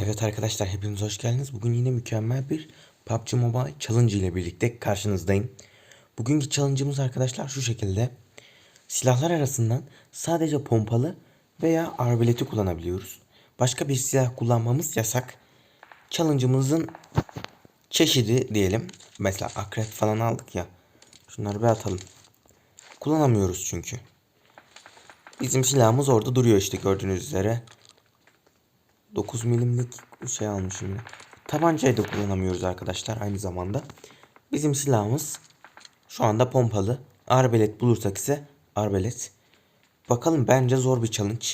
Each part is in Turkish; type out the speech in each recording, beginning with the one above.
Evet arkadaşlar hepiniz hoş geldiniz. Bugün yine mükemmel bir PUBG Mobile Challenge ile birlikte karşınızdayım. Bugünkü challenge'ımız arkadaşlar şu şekilde. Silahlar arasından sadece pompalı veya arbaleti kullanabiliyoruz. Başka bir silah kullanmamız yasak. Challenge'ımızın çeşidi diyelim. Mesela akrep falan aldık ya. Şunları bir atalım. Kullanamıyoruz çünkü. Bizim silahımız orada duruyor işte gördüğünüz üzere. 9 milimlik şey almışım yine. Tabancayı da kullanamıyoruz arkadaşlar aynı zamanda. Bizim silahımız şu anda pompalı. Arbelet bulursak ise arbelet. Bakalım bence zor bir challenge.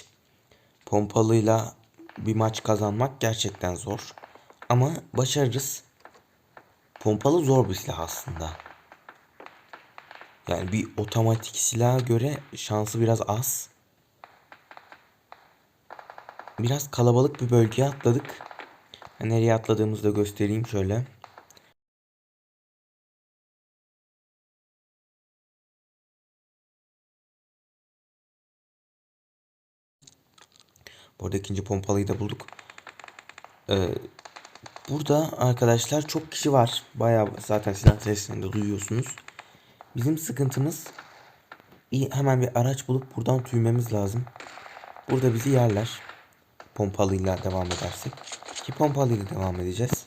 Pompalıyla bir maç kazanmak gerçekten zor. Ama başarırız. Pompalı zor bir silah aslında. Yani bir otomatik silaha göre şansı biraz az. Biraz kalabalık bir bölgeye atladık. Nereye atladığımızı da göstereyim şöyle. Bu arada ikinci pompalıyı da bulduk. Ee, burada arkadaşlar çok kişi var. Bayağı zaten silah seslerini de duyuyorsunuz. Bizim sıkıntımız hemen bir araç bulup buradan tüymemiz lazım. Burada bizi yerler pompalıyla devam edersek. Ki pompalıyla devam edeceğiz.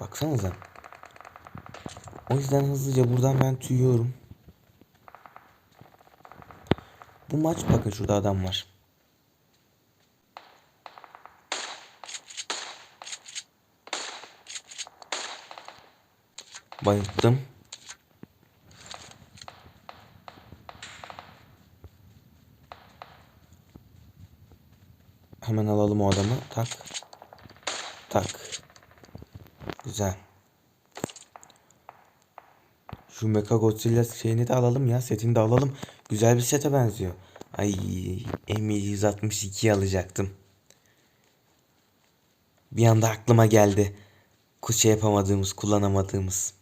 Baksanıza. O yüzden hızlıca buradan ben tüyüyorum. Bu maç bakın şurada adam var. Bayılttım. Hemen alalım o adamı. Tak. Tak. Güzel. Şu Mecha Godzilla şeyini de alalım ya. Setini de alalım. Güzel bir sete benziyor. Ay M162'yi alacaktım. Bir anda aklıma geldi. Şey yapamadığımız, kullanamadığımız.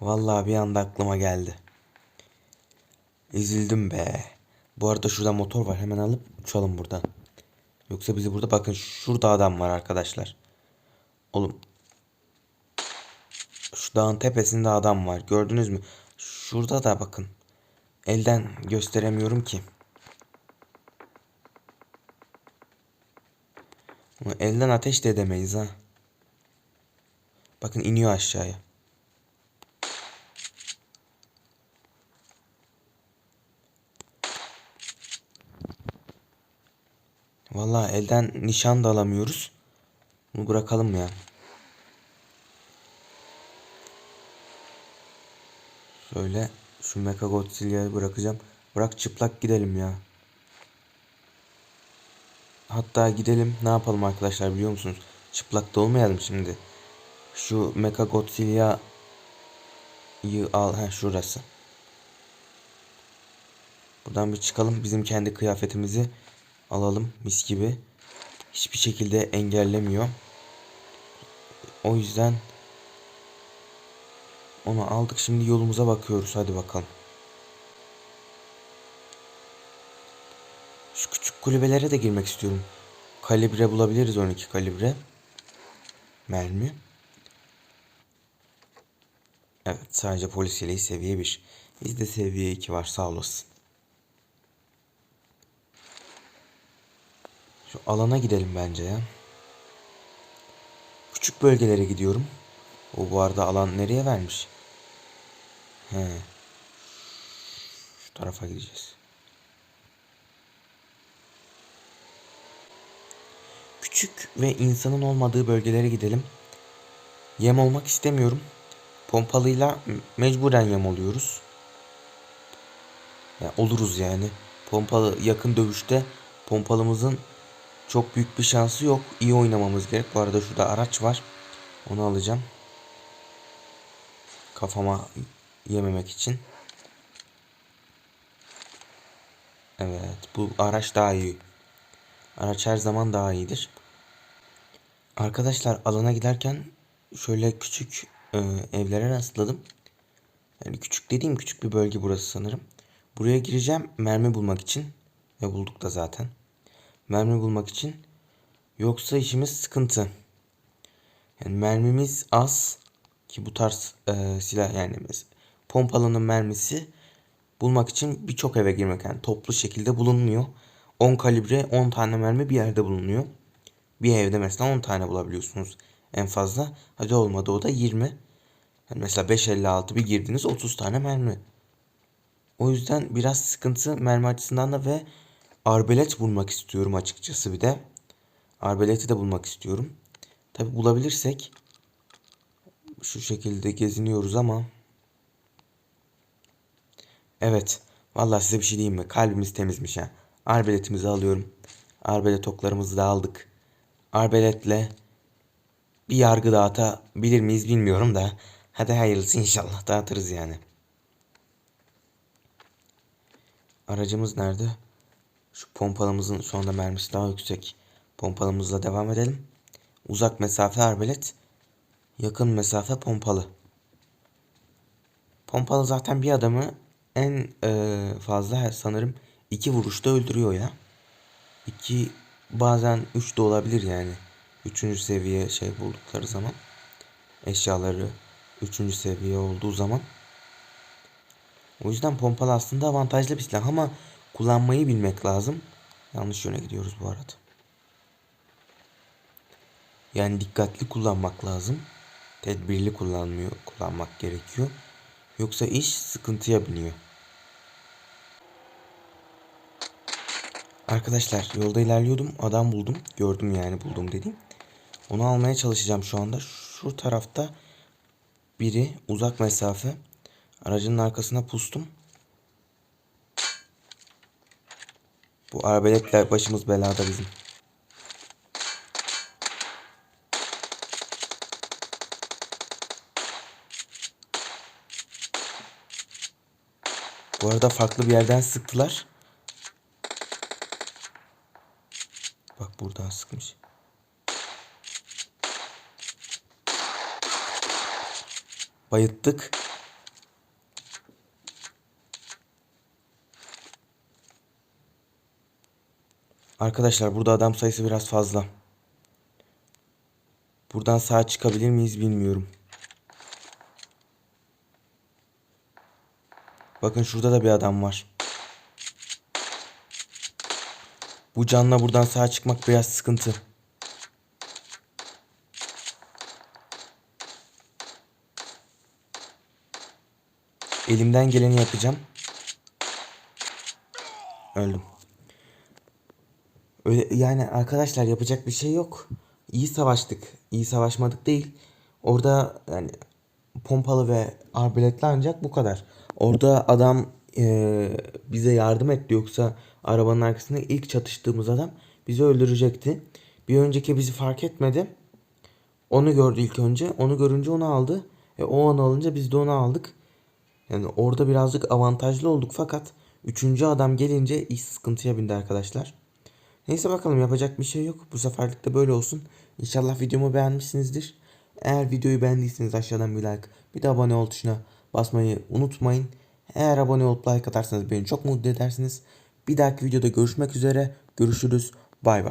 Vallahi bir anda aklıma geldi. Üzüldüm be. Bu arada şurada motor var. Hemen alıp uçalım buradan. Yoksa bizi burada bakın şurada adam var arkadaşlar. Oğlum. Şu dağın tepesinde adam var. Gördünüz mü? Şurada da bakın. Elden gösteremiyorum ki. Elden ateş de edemeyiz ha. Bakın iniyor aşağıya. Vallahi elden nişan da alamıyoruz. Bunu bırakalım ya. Şöyle şu Mecha Godzilla'yı bırakacağım. Bırak çıplak gidelim ya. Hatta gidelim ne yapalım arkadaşlar biliyor musunuz? Çıplak da olmayalım şimdi. Şu Mecha Godzilla'yı al. ha şurası. Buradan bir çıkalım. Bizim kendi kıyafetimizi alalım mis gibi. Hiçbir şekilde engellemiyor. O yüzden onu aldık. Şimdi yolumuza bakıyoruz. Hadi bakalım. Şu küçük kulübelere de girmek istiyorum. Kalibre bulabiliriz 12 kalibre. Mermi. Evet sadece polis yeleği seviye 1. Bizde seviye 2 var sağ olasın. Şu alana gidelim bence ya. Küçük bölgelere gidiyorum. O bu arada alan nereye vermiş? He. Şu tarafa gideceğiz. Küçük ve insanın olmadığı bölgelere gidelim. Yem olmak istemiyorum. Pompalıyla mecburen yem oluyoruz. Ya oluruz yani. Pompalı yakın dövüşte pompalımızın çok büyük bir şansı yok. İyi oynamamız gerek. Bu arada şurada araç var. Onu alacağım. Kafama yememek için. Evet. Bu araç daha iyi. Araç her zaman daha iyidir. Arkadaşlar alana giderken şöyle küçük e, evlere rastladım. Yani küçük dediğim küçük bir bölge burası sanırım. Buraya gireceğim mermi bulmak için. Ve bulduk da zaten. Mermi bulmak için. Yoksa işimiz sıkıntı. Yani mermimiz az ki bu tarz e, silah yani pompalının mermisi bulmak için birçok eve girmek yani toplu şekilde bulunmuyor. 10 kalibre 10 tane mermi bir yerde bulunuyor. Bir evde mesela 10 tane bulabiliyorsunuz en fazla. Hadi olmadı o da 20. Yani mesela 556 bir girdiniz 30 tane mermi. O yüzden biraz sıkıntı mermi açısından da ve arbelet bulmak istiyorum açıkçası bir de. Arbeleti de bulmak istiyorum. Tabi bulabilirsek şu şekilde geziniyoruz ama Evet. Vallahi size bir şey diyeyim mi? Kalbimiz temizmiş ha. Arbeletimizi alıyorum. Arbelet oklarımızı da aldık. Arbeletle bir yargı dağıtabilir miyiz bilmiyorum da. Hadi hayırlısı inşallah dağıtırız yani. Aracımız nerede? Şu pompalımızın şu anda mermisi daha yüksek. Pompalımızla devam edelim. Uzak mesafe arbelet. Yakın mesafe pompalı. Pompalı zaten bir adamı en e, fazla sanırım iki vuruşta öldürüyor ya. İki bazen üç de olabilir yani. Üçüncü seviye şey buldukları zaman. Eşyaları üçüncü seviye olduğu zaman. O yüzden pompalı aslında avantajlı bir silah ama kullanmayı bilmek lazım. Yanlış yöne gidiyoruz bu arada. Yani dikkatli kullanmak lazım. Tedbirli kullanmıyor, kullanmak gerekiyor. Yoksa iş sıkıntıya biniyor. Arkadaşlar yolda ilerliyordum. Adam buldum. Gördüm yani buldum dedim. Onu almaya çalışacağım şu anda. Şu tarafta biri uzak mesafe. Aracının arkasına pustum. Bu arbeletle başımız belada bizim. Bu arada farklı bir yerden sıktılar. Bak buradan sıkmış. Bayıttık. Arkadaşlar burada adam sayısı biraz fazla. Buradan sağ çıkabilir miyiz bilmiyorum. Bakın şurada da bir adam var. Bu canla buradan sağ çıkmak biraz sıkıntı. Elimden geleni yapacağım. Öldüm. Öyle, yani arkadaşlar yapacak bir şey yok. İyi savaştık. İyi savaşmadık değil. Orada yani pompalı ve arbeletli ancak bu kadar. Orada adam e, bize yardım etti yoksa arabanın arkasında ilk çatıştığımız adam bizi öldürecekti. Bir önceki bizi fark etmedi. Onu gördü ilk önce. Onu görünce onu aldı. E, o an alınca biz de onu aldık. Yani orada birazcık avantajlı olduk fakat üçüncü adam gelince iş sıkıntıya bindi arkadaşlar. Neyse bakalım yapacak bir şey yok. Bu seferlik de böyle olsun. İnşallah videomu beğenmişsinizdir. Eğer videoyu beğendiyseniz aşağıdan bir like, bir de abone ol tuşuna basmayı unutmayın. Eğer abone olup like atarsanız beni çok mutlu edersiniz. Bir dahaki videoda görüşmek üzere. Görüşürüz. Bay bay.